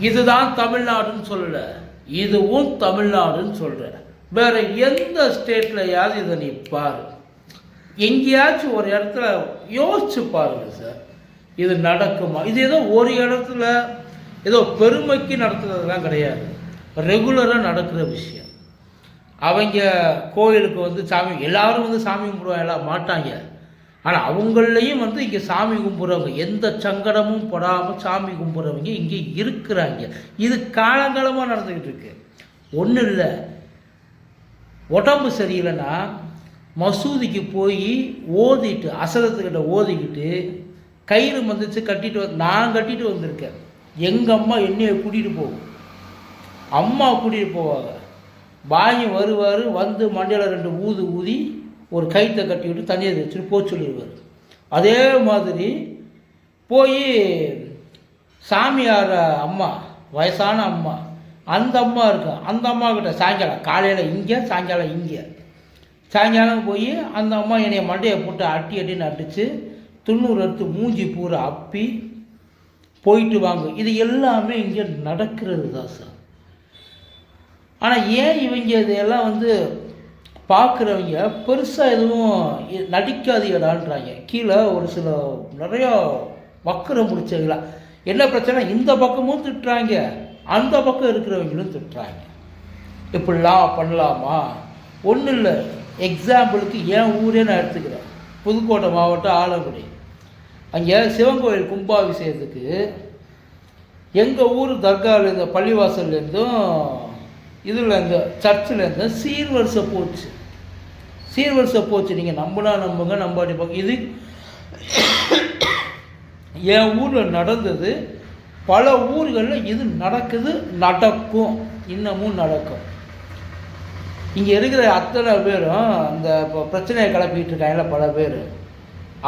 இதுதான் தமிழ்நாடுன்னு சொல்லல. இதுவும் தமிழ்நாடுன்னு சொல்கிறேன் வேறு எந்த ஸ்டேட்லையாவது இதை நீ பாரு. எங்கேயாச்சும் ஒரு இடத்துல யோசிச்சு பாருங்கள் சார். இது நடக்குமா? இது ஏதோ ஒரு இடத்துல ஏதோ பெருமைக்கு நடத்துறதுலாம் கிடையாது. ரெகுலராக நடக்கிற விஷயம். அவங்க கோயிலுக்கு வந்து சாமி எல்லாரும் வந்து சாமி கும்பிடுவாங்க எல்லாம் மாட்டாங்க. ஆனால் அவங்களையும் வந்து இங்கே சாமி கும்பிட்றவங்க எந்த சங்கடமும் படாமல் சாமி கும்பிட்றவங்க இங்கே இருக்கிறாங்க. இது காலங்காலமாக நடந்துக்கிட்டு இருக்கு. ஒன்றும் இல்லை. உடம்பு சரியில்லைன்னா மசூதிக்கு போய் ஓதிட்டு அசதத்துக்கிட்ட ஓதிக்கிட்டு கயிறு வந்துச்சு கட்டிட்டு வந்து நான் கட்டிட்டு வந்திருக்கேன். எங்கள் அம்மா என்னையை கூட்டிகிட்டு போகும். அம்மா கூட்டிகிட்டு போவாங்க. பாய் வருவார் வந்து மண்டையில் ரெண்டு ஊது ஊதி ஒரு கயிற்றை கட்டி விட்டு தண்ணியை வச்சுட்டு போக சொல்லிடுவார். அதே மாதிரி போய் சாமியார் அம்மா வயசான அம்மா அந்த அம்மா இருக்கும் அந்த அம்மா கிட்ட சாயங்காலம் காலையில் இங்கே சாயங்காலம் இங்கே. சாயங்காலம் போய் அந்த அம்மா என்னைய மண்டையை போட்டு அட்டி அட்டின்னு அடித்து துண்ணூறு எடுத்து மூஞ்சி பூரா அப்பி போயிட்டு வாங்க. இது எல்லாமே இங்கே நடக்கிறது தான் சார். ஆனால் ஏன் இவங்க இதையெல்லாம் வந்து பார்க்குறவங்க பெருசாக எதுவும் நடிக்காதீங்கடான்றாங்க. கீழே ஒரு சில நிறையா வக்கரை முடிச்சவங்களா என்ன பிரச்சனை? இந்த பக்கமும் திட்டுறாங்க. அந்த பக்கம் இருக்கிறவங்களும் திட்டுறாங்க. இப்படிலாம் பண்ணலாமா? ஒன்றும் இல்லை. எக்ஸாம்பிளுக்கு என் ஊரே நான் எடுத்துக்கிறேன். புதுக்கோட்டை மாவட்டம் ஆலங்குடி. அங்கே சிவன் கோயில் கும்பாபிஷேகத்துக்கு எங்கள் ஊர் தர்காவிலேருந்து பள்ளிவாசல்லேருந்தும் இதில் இந்த சர்ச்சிலேருந்து சீர்வரிசை போச்சு. சீர்வரிசை போச்சு. நீங்கள் நம்பினா நம்புங்க நம்பாட்டி பார்க்க இது என் ஊரில் நடந்தது. பல ஊர்களில் இது நடக்குது நடக்கும். இன்னமும் நடக்கும். இங்கே இருக்கிற அத்தனை பேரும் அந்த இப்போ பிரச்சனையை கிளப்பிட்டு இருக்காங்கல்ல பல பேர்.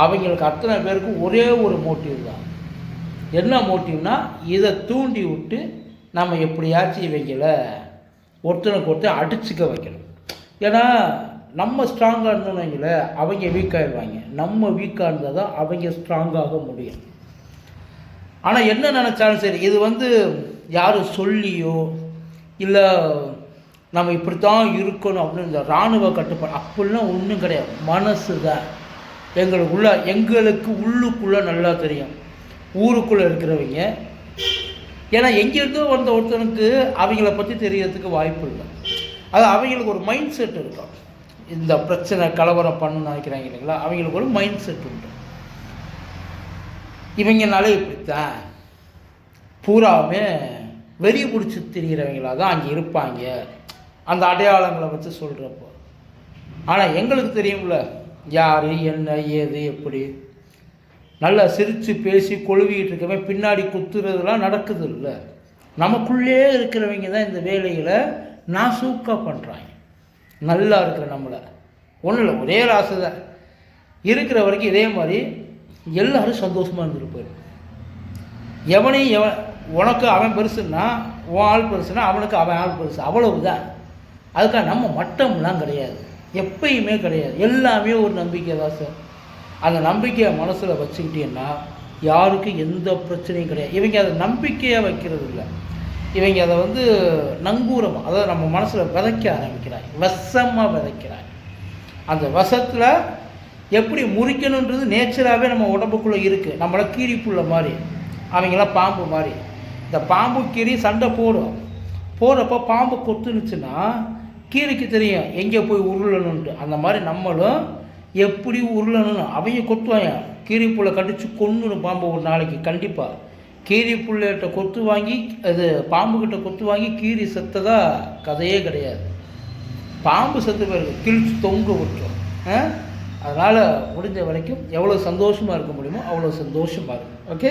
அவங்களுக்கு அத்தனை பேருக்கும் ஒரே ஒரு மோட்டிவ் தான். என்ன மோட்டிவ்னா இதை தூண்டி விட்டு நம்ம எப்படியாச்சும் இவங்களை ஒருத்தனுக்கு ஒருத்தர் அடிச்சுக்க வைக்கணும். ஏன்னா நம்ம ஸ்ட்ராங்காக இருந்தோம்னு வைங்களேன் அவங்க வீக்காகிடுவாங்க நம்ம வீக்காக இருந்தால் தான் அவங்க ஸ்ட்ராங்காக முடியும். ஆனால் என்ன நினச்சாலும் சரி இது வந்து யாரும் சொல்லியோ இல்லை நம்ம இப்படி தான் இருக்கணும் அப்படின்னு இந்த இராணுவ கட்டுப்பாடு அப்படிலாம் ஒன்றும் கிடையாது. மனசு தான் எங்களுக்குள்ள எங்களுக்கு உள்ளுக்குள்ளே நல்லா தெரியும். ஊருக்குள்ளே இருக்கிறவங்க. ஏன்னா எங்கேருந்தோ வந்த ஒருத்தனுக்கு அவங்கள பற்றி தெரியறதுக்கு வாய்ப்பு இல்லை. அது அவங்களுக்கு ஒரு மைண்ட் செட் இருக்கும். இந்த பிரச்சனை கலவரம் பண்ணணும்னு நினைக்கிறாங்க இல்லைங்களா? அவங்களுக்கு ஒரு மைண்ட் செட் உண்டு. இவங்கனாலே இப்படித்தான். பூராவுமே வெறி பிடிச்சி திரிகிறவங்களாக தான் அங்கே இருப்பாங்க. அந்த அடையாளங்களை வச்சு சொல்கிறப்போ ஆனால் எங்களுக்கு தெரியும்ல யார் என்ன ஏது எப்படி. நல்லா சிரித்து பேசி கொழுவிக்கிட்டு இருக்கவன் பின்னாடி குத்துறதுலாம் நடக்குது இல்லை. நமக்குள்ளே இருக்கிறவங்க தான் இந்த வேலைகளை நாசூக்காக பண்ணுறாங்க நல்லா இருக்கிற நம்மளை. ஒன்றும் இல்லை ஒரே ஒரு ஆசை தான். இருக்கிற வரைக்கும் இதே மாதிரி எல்லோரும் சந்தோஷமாக இருந்துட்டு போயிடும். எவனையும் எவன் உனக்கு அவன் பெருசுன்னா உன் ஆள் பெருசுன்னா அவனுக்கு அவன் ஆள் பெருசு. அவ்வளவுதான். அதுக்காக நம்ம மட்டம்லாம் கிடையாது. எப்பயுமே கிடையாது. எல்லாமே ஒரு நம்பிக்கை தான் சார். அந்த நம்பிக்கையை மனசில் வச்சுக்கிட்டீங்கன்னா யாருக்கும் எந்த பிரச்சனையும் கிடையாது. இவங்க அதை நம்பிக்கையாக வைக்கிறது இல்லை இவங்க அதை வந்து நங்கூரமாக அதாவது நம்ம மனசில் விதைக்க ஆரம்பிக்கிறாய். விஷமாக விதைக்கிறாய். அந்த விஷத்தில் எப்படி முறிக்கணுன்றது நேச்சராகவே நம்ம உடம்புக்குள்ளே இருக்குது நம்மளை கீரி புள்ள மாதிரி அவங்களாம் பாம்பு மாதிரி. இந்த பாம்பு கீரி சண்டை போடும். போகிறப்ப பாம்பு கொத்துனுச்சுன்னா கீரிக்கு தெரியும் எங்கே போய் உருளணுன்ட்டு அந்த மாதிரி நம்மளும் எப்படி உருளணும்னு அவங்க கொத்துவாங்க. கீரி புள்ள கடிச்சு கொன்னுடும் பாம்பு ஒரு நாளைக்கு கண்டிப்பாக கீரி புள்ளைகிட்ட கொத்து வாங்கி அது பாம்புக்கிட்ட கொத்து வாங்கி கீரி செத்ததா கதையே கிடையாது. பாம்பு செத்து பிறகு கிழிச்சு தொங்க விட்டுரும் அதனால் முடிஞ்ச வரைக்கும் எவ்வளோ சந்தோஷமாக இருக்க முடியுமோ அவ்வளோ சந்தோஷமாக இருக்கும். ஓகே